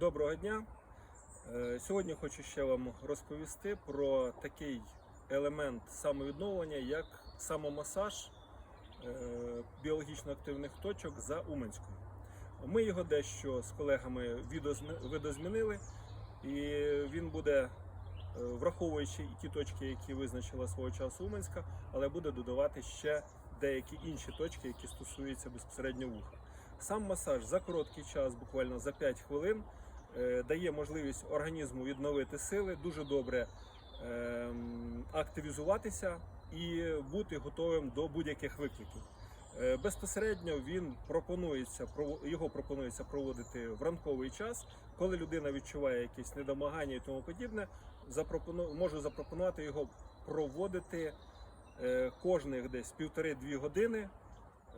Доброго дня. Е, Сьогодні хочу ще вам розповісти про такий елемент самовідновлення, як самомасаж е, біологічно активних точок за Уманською. Ми його дещо з колегами видозмінили, і він буде, е, враховуючи ті точки, які визначила свого часу Уманська, але буде додавати ще деякі інші точки, які стосуються безпосередньо вуха. Сам масаж за короткий час, буквально за 5 хвилин, дає можливість організму відновити сили, дуже добре ем, активізуватися і бути готовим до будь-яких викликів. Е, Безпосередньо він пропонується його пропонується проводити в ранковий час, коли людина відчуває якісь недомагання і тому подібне. Можу запропонувати його проводити е, кожних десь півтори-дві години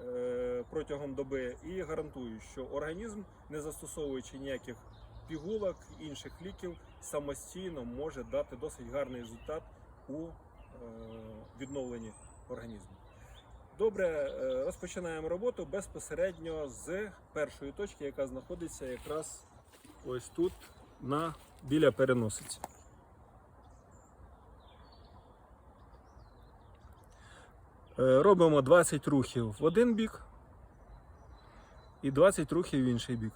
е, протягом доби і гарантую, що організм, не застосовуючи ніяких пігулок, інших ліків, самостійно може дати досить гарний результат у е, відновленні організму. Добре, е, розпочинаємо роботу безпосередньо з першої точки, яка знаходиться якраз ось тут на біля переносиці. Е, Робимо 20 рухів в один бік і 20 рухів в інший бік.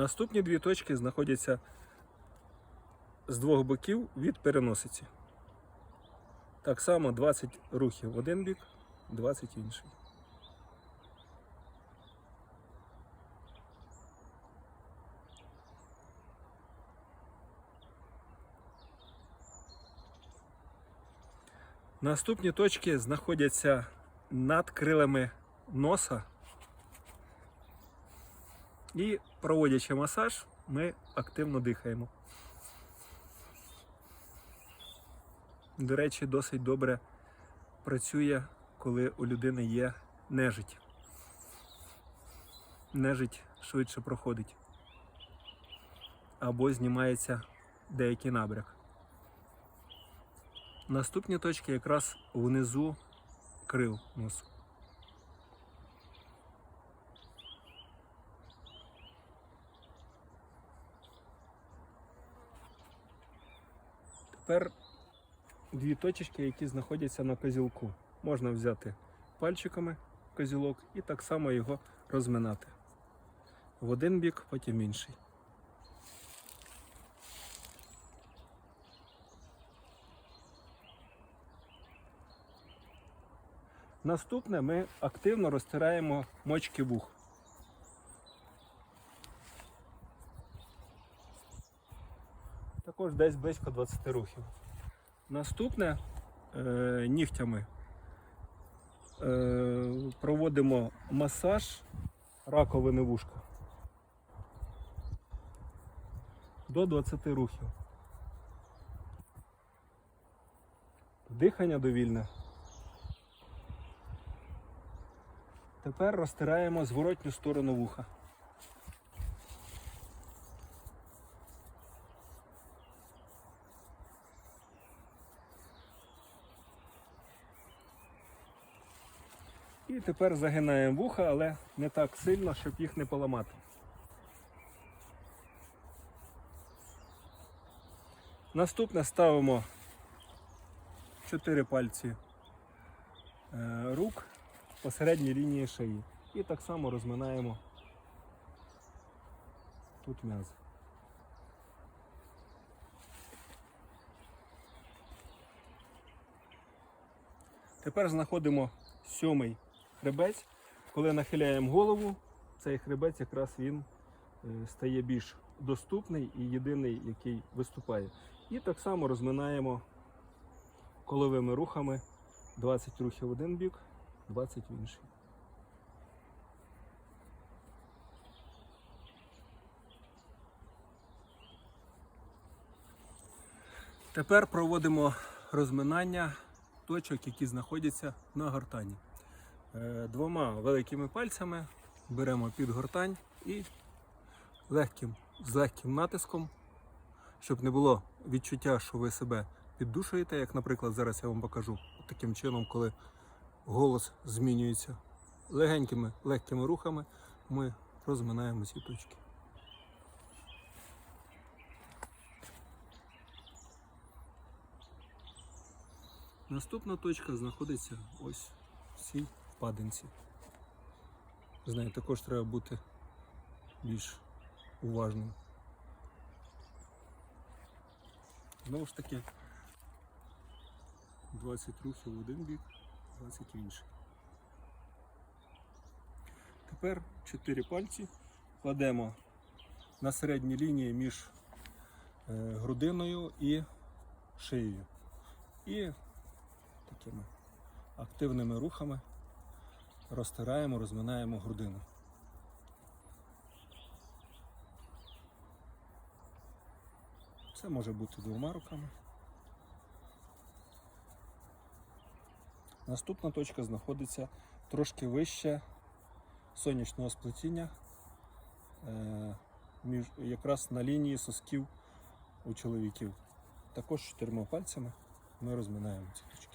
Наступні дві точки знаходяться з двох боків від переносиці. Так само 20 рухів один бік, 20 в інший. Наступні точки знаходяться над крилами носа. І проводячи масаж, ми активно дихаємо. До речі, досить добре працює, коли у людини є нежить. Нежить швидше проходить. Або знімається деякий набряк. Наступні точки якраз внизу крил носу. Тепер дві точечки, які знаходяться на козілку. Можна взяти пальчиками козілок і так само його розминати. В один бік, потім інший. Наступне ми активно розтираємо мочки вух. Також десь близько 20 рухів. Наступне е, нігтями е, проводимо масаж раковини вушка до 20 рухів. Дихання довільне. Тепер розтираємо зворотню сторону вуха. І тепер загинаємо вуха, але не так сильно, щоб їх не поламати. Наступне ставимо 4 пальці е, рук посередній лінії шиї. І так само розминаємо тут м'язи. Тепер знаходимо сьомий хребець. Коли нахиляємо голову, цей хребець якраз він е, стає більш доступний і єдиний, який виступає. І так само розминаємо коловими рухами 20 рухів в один бік, 20 в інший. Тепер проводимо розминання точок, які знаходяться на гортані. Е, Двома великими пальцями беремо під гортань і легким, з легким натиском, щоб не було відчуття, що ви себе піддушуєте, як, наприклад, зараз я вам покажу таким чином, коли голос змінюється. Легенькими, легкими рухами ми розминаємо ці точки. Наступна точка знаходиться ось в цій впадинці. З нею також треба бути більш уважним. Знову ж таки, 20 рухів в один бік, 20 в інший. Тепер 4 пальці кладемо на середній лінії між е, грудиною і шиєю. І такими активними рухами розтираємо, розминаємо грудину. Це може бути двома руками. Наступна точка знаходиться трошки вище сонячного сплетіння, е, якраз на лінії сосків у чоловіків. Також чотирма пальцями ми розминаємо ці точки.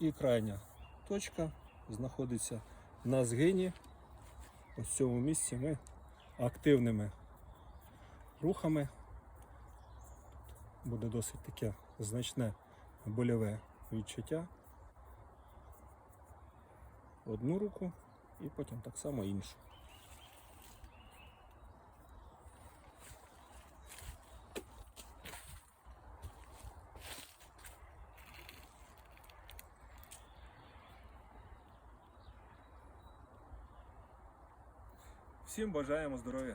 І крайня точка знаходиться на згині. Ось в цьому місці ми активними рухами буде досить таке значне больове відчуття. Одну руку і потім так само іншу. Всім бажаємо здоров'я!